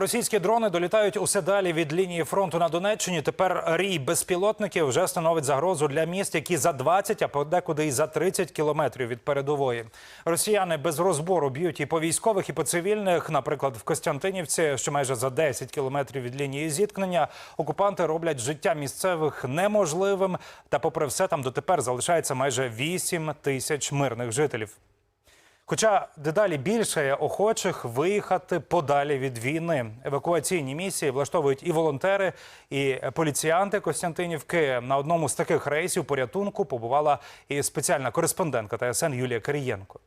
Російські дрони долітають усе далі від лінії фронту на Донеччині. Тепер рій безпілотників вже становить загрозу для міст, які за 20, а подекуди і за 30 кілометрів від передової. Росіяни без розбору б'ють і по військових, і по цивільних. Наприклад, в Костянтинівці, що майже за 10 кілометрів від лінії зіткнення, окупанти роблять життя місцевих неможливим. Та, попри все, там дотепер залишається майже 8 тисяч мирних жителів. Хоча дедалі більше охочих виїхати подалі від війни. Евакуаційні місії влаштовують і волонтери, і поліціянти Костянтинівки. На одному з таких рейсів порятунку побувала і спеціальна кореспондентка ТСН Юлія Кирієнко.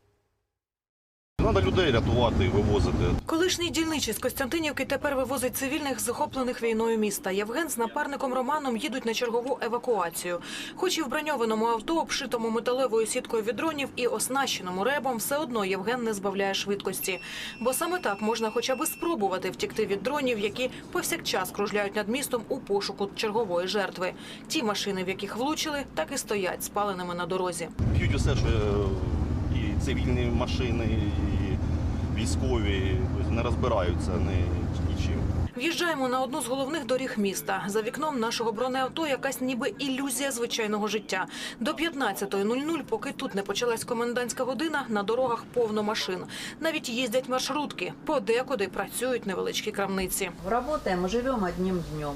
Треба людей рятувати і вивозити. Колишній дільничий з Костянтинівки тепер вивозить цивільних захоплених війною міста. Євген з напарником Романом їдуть на чергову евакуацію. Хоч і в броньованому авто, обшитому металевою сіткою від дронів і оснащеному ребом, все одно Євген не збавляє швидкості. Бо саме так можна хоча б спробувати втікти від дронів, які повсякчас кружляють над містом у пошуку чергової жертви. Ті машини, в яких влучили, так і стоять спаленими на дорозі. Б'ють усе, що е, цивільні машини, і військові тобто не розбираються ні, нічим. В'їжджаємо на одну з головних доріг міста. За вікном нашого бронеавто якась ніби ілюзія звичайного життя. До 15.00, поки тут не почалась комендантська година, на дорогах повно машин. Навіть їздять маршрутки. Подекуди працюють невеличкі крамниці. Работаем и живем одним днем.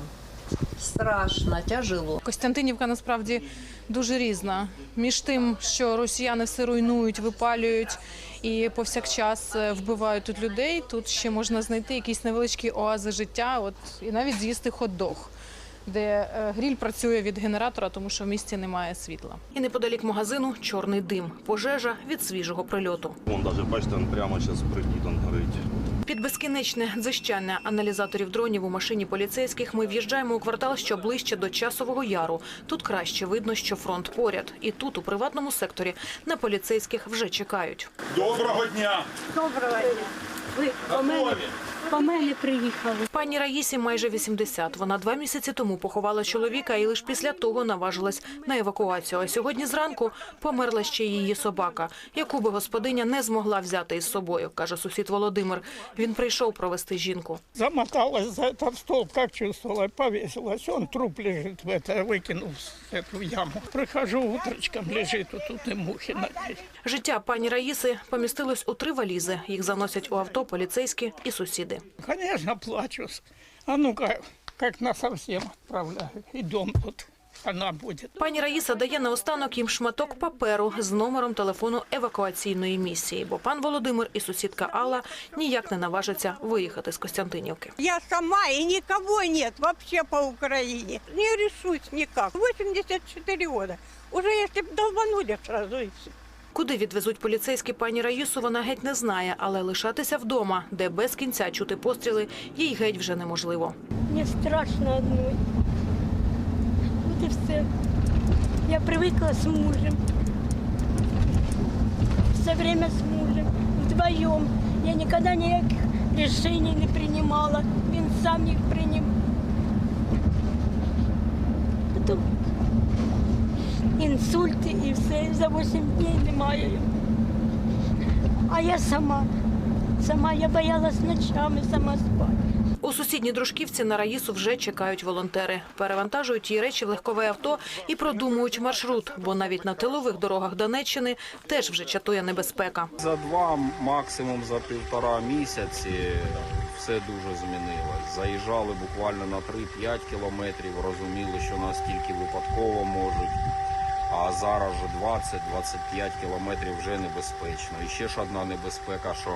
Страшно, тяжело. Костянтинівка насправді дуже різна. Між тим, що росіяни все руйнують, випалюють і повсякчас е, вбивають тут людей. Тут ще можна знайти якісь невеличкі оази життя, от і навіть з'їсти хот-дог, де е, гріль працює від генератора, тому що в місті немає світла. І неподалік магазину чорний дим. Пожежа від свіжого прильоту. Вон навіть бачите, прямо зараз приліт он горить. Під безкінечне дзищання аналізаторів дронів у машині поліцейських ми в'їжджаємо у квартал, що ближче до часового яру. Тут краще видно, що фронт поряд. І тут, у приватному секторі, на поліцейських вже чекають. Доброго дня! Доброго дня. Ви по мене, по мене приїхали. Пані Раїсі майже 80. Вона два місяці тому поховала чоловіка і лише після того наважилась на евакуацію. А сьогодні зранку померла ще й її собака, яку би господиня не змогла взяти із собою, каже сусід Володимир. Він прийшов провести жінку. Замоталась за этот столб, как чувствовала, повесилась. Он труп лежит в это, выкинул в эту яму. Прихожу утречком, лежит вот тут и мухи на ней. Життя пані Раїси помістилось у три валізи. Їх заносять у авто поліцейські і сусіди. Конечно, плачу. А ну-ка, как на совсем отправляю. И дом тут она будет. Пані Раїса дає наостанок їм шматок паперу з номером телефону евакуаційної місії, бо пан Володимир і сусідка Алла ніяк не наважаться виїхати з Костянтинівки. Я сама и никого нет вообще по Украине. Не решусь никак. 84 года. Уже если б долбанули сразу и все. Куди відвезуть поліцейські пані Раїсу, вона геть не знає, але лишатися вдома, де без кінця чути постріли, їй геть вже неможливо. Мне страшно одной. Вот и все. Я привыкла с мужем. Все время с мужем. Вдвоем. Я никогда никаких решений не принимала. Він сам їх прийняв. Інсульти і все. За 8 днів немає. його. А я сама. Сама я боялась ночами сама спати. У сусідній дружківці на Раїсу вже чекають волонтери. Перевантажують її речі в легкове авто і продумують маршрут, бо навіть на тилових дорогах Донеччини теж вже чатує небезпека. За два, максимум за півтора місяці все дуже змінилось. Заїжджали буквально на 3-5 кілометрів, розуміли, що нас тільки випадково можуть. А зараз вже 20-25 кілометрів вже небезпечно. І ще ж одна небезпека, що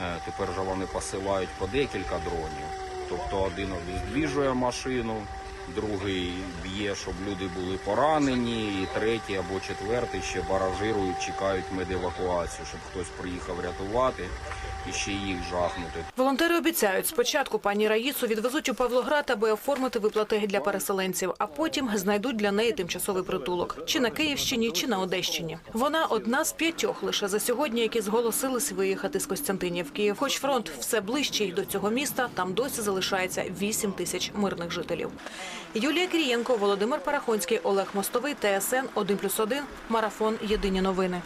е, тепер же вони посилають по декілька дронів. Тобто один обездвіжує машину, другий б'є, щоб люди були поранені, і третій або четвертий ще баражирують, чекають медевакуацію, щоб хтось приїхав рятувати і ще їх жахнути. Волонтери обіцяють, спочатку пані Раїсу відвезуть у Павлоград, аби оформити виплати для переселенців, а потім знайдуть для неї тимчасовий притулок чи на Київщині, чи на Одещині. Вона одна з п'ятьох лише за сьогодні, які зголосились виїхати з Костянтинівки. Хоч фронт все ближчий до цього міста, там досі залишається 8 тисяч мирних жителів. Юлія Крієнко, Володимир Парахонський, Олег Мостовий, ТСН 1+,1, Марафон. Єдині новини.